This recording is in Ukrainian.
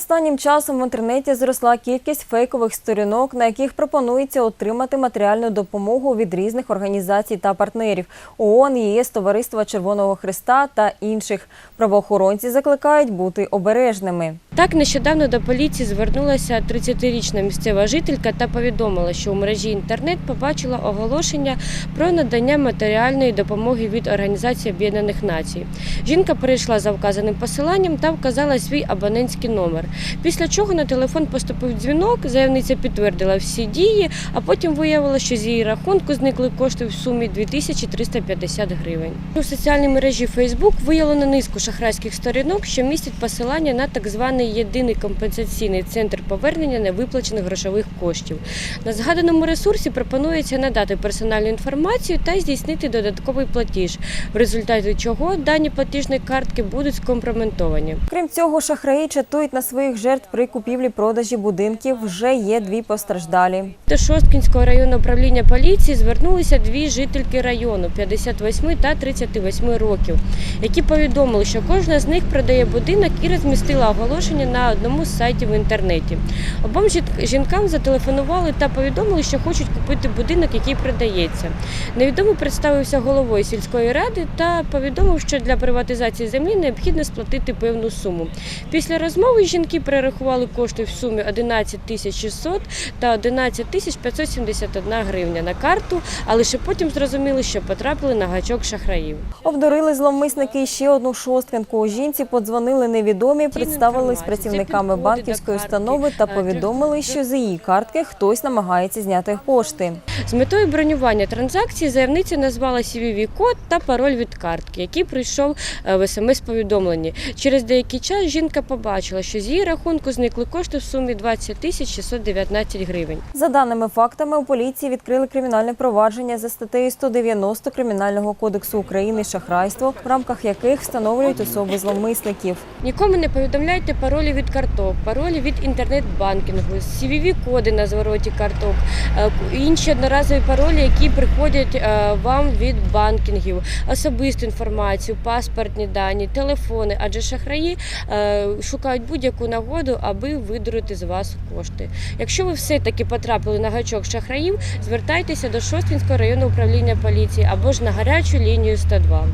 Останнім часом в інтернеті зросла кількість фейкових сторінок, на яких пропонується отримати матеріальну допомогу від різних організацій та партнерів ООН, ЄС, Товариства Червоного Христа та інших. Правоохоронці закликають бути обережними. Так, нещодавно до поліції звернулася 30-річна місцева жителька та повідомила, що у мережі інтернет побачила оголошення про надання матеріальної допомоги від Організації Об'єднаних Націй. Жінка перейшла за вказаним посиланням та вказала свій абонентський номер. Після чого на телефон поступив дзвінок, заявниця підтвердила всі дії, а потім виявила, що з її рахунку зникли кошти в сумі 2350 гривень. У соціальній мережі Facebook виявлено низку шахрайських сторінок, що містять посилання на так званий єдиний компенсаційний центр повернення невиплачених грошових коштів. На згаданому ресурсі пропонується надати персональну інформацію та здійснити додатковий платіж, в результаті чого дані платіжної картки будуть скомпрометовані. Крім цього, шахраї чатують на своїх жертв при купівлі-продажі будинків. Вже є дві постраждалі. До Шосткінського районного управління поліції звернулися дві жительки району 58 та 38 років, які повідомили, що кожна з них продає будинок і розмістила оголошення на одному з сайтів в інтернеті. Обом жінкам зателефонували та повідомили, що хочуть купити будинок, який продається. Невідомий представився головою сільської ради та повідомив, що для приватизації землі необхідно сплатити певну суму. Після розмови жінки перерахували кошти в сумі 11 тисяч 600 та 11 тисяч 571 гривня на карту, а лише потім зрозуміли, що потрапили на гачок шахраїв. Обдурили зловмисники ще одну шосткинку. Жінці подзвонили невідомі, представились працівниками банківської установи та. Повідомили, що з її картки хтось намагається зняти кошти. З метою бронювання транзакції заявниця назвала cvv код та пароль від картки, який прийшов е, в смс-повідомленні. Через деякий час жінка побачила, що з її рахунку зникли кошти в сумі 20 тисяч 619 гривень. За даними фактами, у поліції відкрили кримінальне провадження за статтею 190 Кримінального кодексу України шахрайство, в рамках яких встановлюють особи зловмисників. Нікому не повідомляйте паролі від карток, паролі від інтернет-банкінгу, cvv коди на звороті карток, е, інші одноразові паролі, які приходять е, вам від банкінгів, особисту інформацію, паспортні дані, телефони. Адже шахраї е, шукають будь-яку нагоду, аби видурити з вас кошти. Якщо ви все-таки потрапили на гачок шахраїв, звертайтеся до Шосткінського районного управління поліції або ж на гарячу лінію 102.